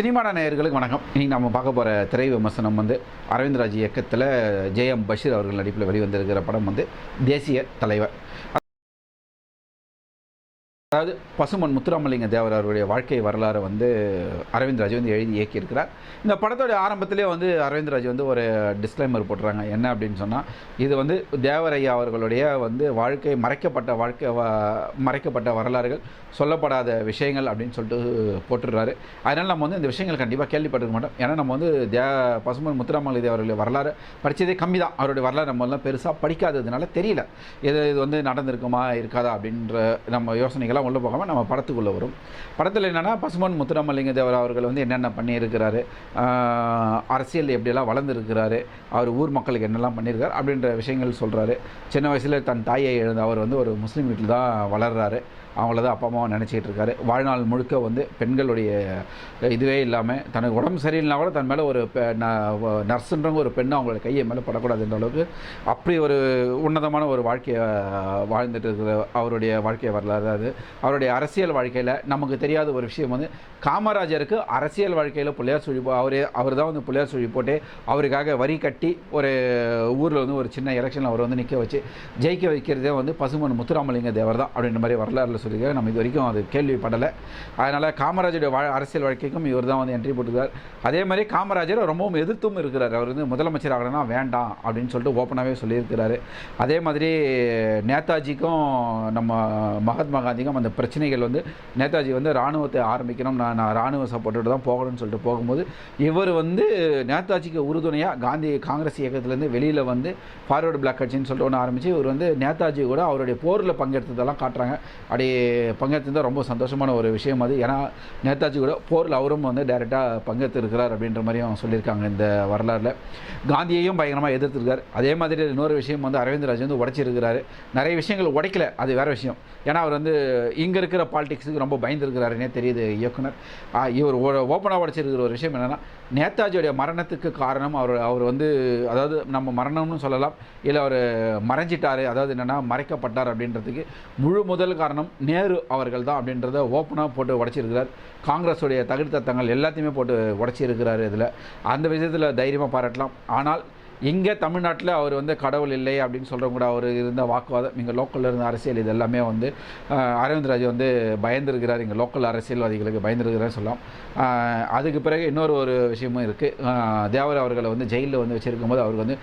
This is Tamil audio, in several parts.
சினிமான நேயர்களுக்கு வணக்கம். இன்னைக்கு நம்ம பார்க்க போகிற திரை விமர்சனம் வந்து அரவிந்த்ராஜ் இயக்கத்தில் ஜெயம் பஷீர் அவர்கள் நடிப்பில் வெளிவந்திருக்கிற படம் வந்து தேசிய தலைவர். அதாவது பசுமன் முத்துராமலிங்க தேவர் அவருடைய வாழ்க்கை வரலாறு வந்து அரவிந்த்ராஜ் வந்து எழுதி இயக்கியிருக்கிறார். இந்த படத்தோடைய ஆரம்பத்திலே வந்து அரவிந்த்ராஜ் வந்து ஒரு டிஸ்க்ளைமர் போட்டுறாங்க. என்ன அப்படின்னு சொன்னால் இது வந்து தேவரையா அவர்களுடைய வந்து வாழ்க்கை மறைக்கப்பட்ட வாழ்க்கை வ- மறைக்கப்பட்ட வரலாறுகள் சொல்லப்படாத விஷயங்கள் அப்படின்னு சொல்லிட்டு போட்டுடுறாரு. அதனால் நம்ம வந்து இந்த விஷயங்கள் கண்டிப்பாக கேள்விப்பட்டிருக்க மாட்டோம். ஏன்னா நம்ம வந்து தே பசுமன் முத்துராமலிங்க தேவருடைய வரலாறு படித்ததே கம்மி தான் அவருடைய வரலாறு நம்மளாம் பெருசாக படிக்காததுனால தெரியல. இது இது வந்து நடந்திருக்குமா இருக்காதா அப்படின்ற நம்ம யோசனைகள் யோசனைகள்லாம் உள்ளே போகாமல் நம்ம படத்துக்குள்ளே வரும். படத்தில் என்னென்னா பசுமன் முத்துராமலிங்க தேவர் அவர்கள் வந்து என்னென்ன பண்ணியிருக்கிறாரு அரசியல் எப்படியெல்லாம் வளர்ந்துருக்கிறாரு அவர் ஊர் மக்களுக்கு என்னெல்லாம் பண்ணியிருக்காரு அப்படின்ற விஷயங்கள் சொல்கிறாரு சின்ன வயசில் தன் தாயை எழுந்த அவர் வந்து ஒரு முஸ்லீம் வீட்டில் தான் வளர்கிறாரு அவங்கள தான் அப்பா அம்மாவை நினச்சிக்கிட்டு இருக்காரு. வாழ்நாள் முழுக்க வந்து பெண்களுடைய இதுவே இல்லாமல் தனக்கு உடம்பு சரியில்லைனா கூட தன் மேலே ஒரு பெ- ந- நர்ஸுன்றவங்க ஒரு பெண்ணு அவங்களோட கையை மேலே படக்கூடாதுன்ற அளவுக்கு அப்படி ஒரு உன்னதமான ஒரு வாழ்க்கையை வாழ்ந்துட்டு இருக்கிற அவருடைய வாழ்க்கை வரலாறு அது. அவருடைய அரசியல் வாழ்க்கையில் நமக்கு தெரியாத ஒரு விஷயம் வந்து காமராஜருக்கு அரசியல் வாழ்க்கையில் பிள்ளையார் சுழி போ- அவரே அவர் தான் வந்து பிள்ளையார் சுழி போட்டு அவருக்காக வரி கட்டி ஒரு ஊரில் வந்து ஒரு சின்ன எலெக்ஷனில் அவர் வந்து நிற்க வச்சு ஜெயிக்க வைக்கிறதே வந்து பசுமன் முத்துராமலிங்க தேவர் தான் அப்படின்ற மாதிரி வரலாறுல சொல்லியிருக்காரு. நம்ம இது வரைக்கும் அது கேள்விப்படலை. அதனால் காமராஜருடைய வா அரசியல் வாழ்க்கைக்கும் இவர் தான் வந்து என்ட்ரி போட்டுருக்கார். அதே மாதிரி காமராஜர் ரொம்பவும் எதிர்த்தும் இருக்கிறார். அவர் வந்து முதலமைச்சர் ஆகணும்னா வேண்டாம் அப்படின்னு சொல்லிட்டு ஓப்பனாகவே சொல்லியிருக்கிறாரு. அதே மாதிரி நேதாஜிக்கும் நம்ம மகாத்மா காந்திக்கும் அந்த பிரச்சனைகள் வந்து நேதாஜி வந்து இராணுவத்தை ஆரம்பிக்கணும். நான் நான் இராணுவ சப்போர்ட்டோடு தான் போகணும்னு சொல்லிட்டு போகும்போது இவர் வந்து நேதாஜிக்கு உறுதுணையாக காந்தி காங்கிரஸ் இயக்கத்துலேருந்து வெளியில் வந்து ஃபார்வர்டு பிளாக் கட்சின்னு சொல்லிட்டு ஒன்று ஆரம்பித்து இவர் வந்து நேதாஜி கூட அவருடைய போரில் பங்கெடுத்ததெல்லாம் காட்டுறாங்க. அப்படி பங்கெடுத்தது ரொம்ப சந்தோஷமான ஒரு விஷயம் அது. ஏன்னா நேதாஜி கூட போரில் அவரும் வந்து டைரெக்டாக பங்கெடுத்திருக்கிறார் அப்படின்ற மாதிரியும் சொல்லியிருக்காங்க இந்த வரலாறில். காந்தியையும் பயங்கரமாக எதிர்த்திருக்கார். அதே மாதிரி இன்னொரு விஷயம் வந்து அரவிந்த்ராஜ் வந்து உடைச்சிருக்கிறாரு. நிறைய விஷயங்கள் உடைக்கல அது வேற விஷயம். ஏன்னா அவர் வந்து இங்கே இருக்கிற பாலிடிக்ஸுக்கு ரொம்ப பயந்துருக்கிறாருன்னே தெரியுது இயக்குனர். இவர் ஓப்பனாக உடச்சிருக்கிற ஒரு விஷயம் என்னென்னா நேதாஜியோடைய மரணத்துக்கு காரணம் அவர் அவர் வந்து அதாவது நம்ம மரணம்னு சொல்லலாம் இல்லை அவர் மறைஞ்சிட்டார் அதாவது என்னென்னா மறைக்கப்பட்டார் அப்படின்றதுக்கு முழு முதல் காரணம் நேரு அவர்கள் தான் அப்படின்றத ஓப்பனாக போட்டு உடைச்சிருக்கிறார். காங்கிரஸுடைய தகுதித்தத்தங்கள் எல்லாத்தையுமே போட்டு உடைச்சிருக்கிறாரு இதில். அந்த விஷயத்தில் தைரியமாக பாராட்டலாம். ஆனால் இங்கே தமிழ்நாட்டில் அவர் வந்து கடவுள் இல்லை அப்படின்னு சொல்கிறவங்க கூட அவர் இருந்த வாக்குவாதம் இங்கே லோக்கலில் இருந்த அரசியல் இது எல்லாமே வந்து அரவிந்த் அரவிந்த்ராஜ் வந்து பயந்துருக்கிறார். இங்கே லோக்கல் அரசியல்வாதிகளுக்கு பயந்துருக்கிறார்னு சொல்லலாம். அதுக்கு பிறகு இன்னொரு ஒரு விஷயமும் இருக்குது தேவர் அவர்களை வந்து ஜெயிலில் வந்து வச்சுருக்கும் போது அவருக்கு வந்து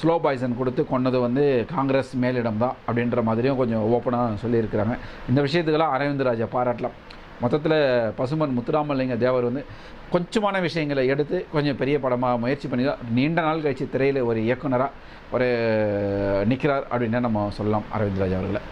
ஸ்லோ பாய்சன் கொடுத்து கொண்டது வந்து காங்கிரஸ் மேலிடம் தான் அப்படின்ற மாதிரியும் கொஞ்சம் ஓப்பனாக சொல்லியிருக்கிறாங்க. இந்த விஷயத்துக்கெல்லாம் அரவிந்த்ராஜை பாராட்டலாம். மொத்தத்தில் பசுமன் முத்துராமலிங்க தேவர் வந்து கொஞ்சமான விஷயங்களை எடுத்து கொஞ்சம் பெரிய படமாக முயற்சி பண்ணி தான் நீண்ட நாள் கழித்து திரையில் ஒரு இயக்குனராக ஒரு நிற்கிறார் அப்படின்னு நம்ம சொல்லலாம் அரவிந்த்ராஜ் அவர்களை.